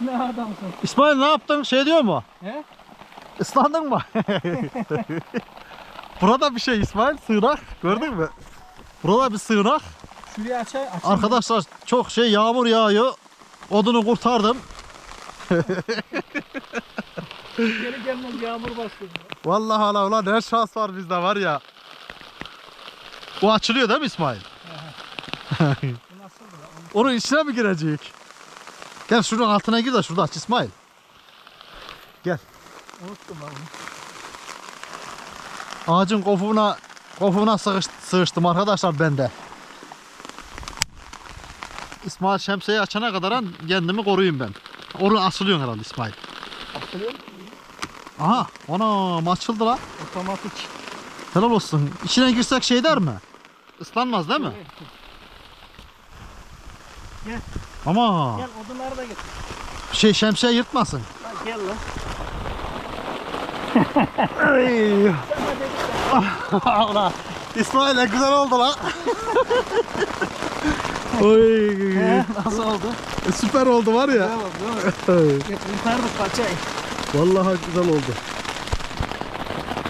Ne adamsın? İsmail ne yaptın? Şey diyor mu? He? Islandın mı? Burada bir şey İsmail. Sığınak. Gördün mü? Burada bir sığınak. Şurayı aç aç. Arkadaşlar çok şey yağmur yağıyor. Odunu kurtardım. Geri gelmez yağmur başladı. Vallahi hala ulan her şans var bizde var ya. Bu açılıyor değil mi İsmail? Onun içine mi girecek? Gel şunun altına gir de şurada aç İsmail. Unuttum ben onu. Ağacın kofuğuna kofuğuna sığış, sığıştım arkadaşlar ben de. İsmail şemsiyeyi açana kadar kendimi koruyayım ben. Onu asılıyorsun herhalde İsmail. Hatırlıyor musun? Aha ona açıldı lan. Otomatik. Helal olsun. İçine girsek şey der mi? Islanmaz değil mi? Gel. Ama Gel odunları da getir. şey şemsiye yırtmasın. Lan gel lan. Ay. Ya. Ulan İsmail ne güzel oldu lan. Oy. He, Nasıl oldu? Süper oldu var ya. Oldu değil mi? Getir yukarıda paçayı. Vallahi güzel oldu.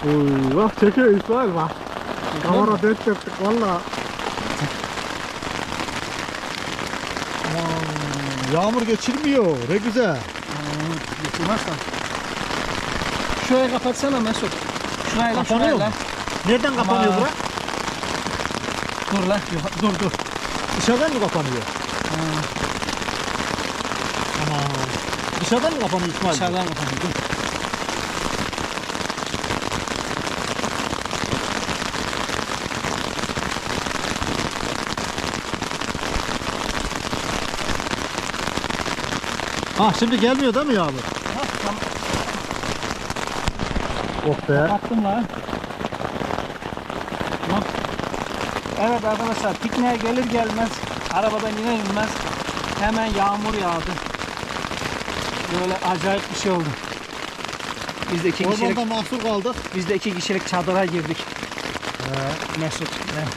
Oy bak çekiyor İsmail bak. Kamera dört yaptık valla. Aman, Yağmur geçirmiyor. Ne güzel. Getirmezsen. Şurayı kapatsana Mesut. Şurayı lan Kapanıyor şurayı mu? Nereden kapanıyor Aman. bura? Dur lan. Dur dur. Dışarıdan mı kapanıyor? Ha, Aman. Dışarıdan mı kapanıyor İsmail? dışarıdan kapanıyor. Dur. Ha şimdi gelmiyor değil mi yağmur? Tamam. Oh be. Kapattım lan. Evet arkadaşlar pikniğe gelir gelmez arabadan iner inmez hemen yağmur yağdı. Böyle acayip bir şey oldu. Biz de iki kişilik Ormanda mahsur kaldık. biz de iki kişilik çadıra girdik. Mesut. ben.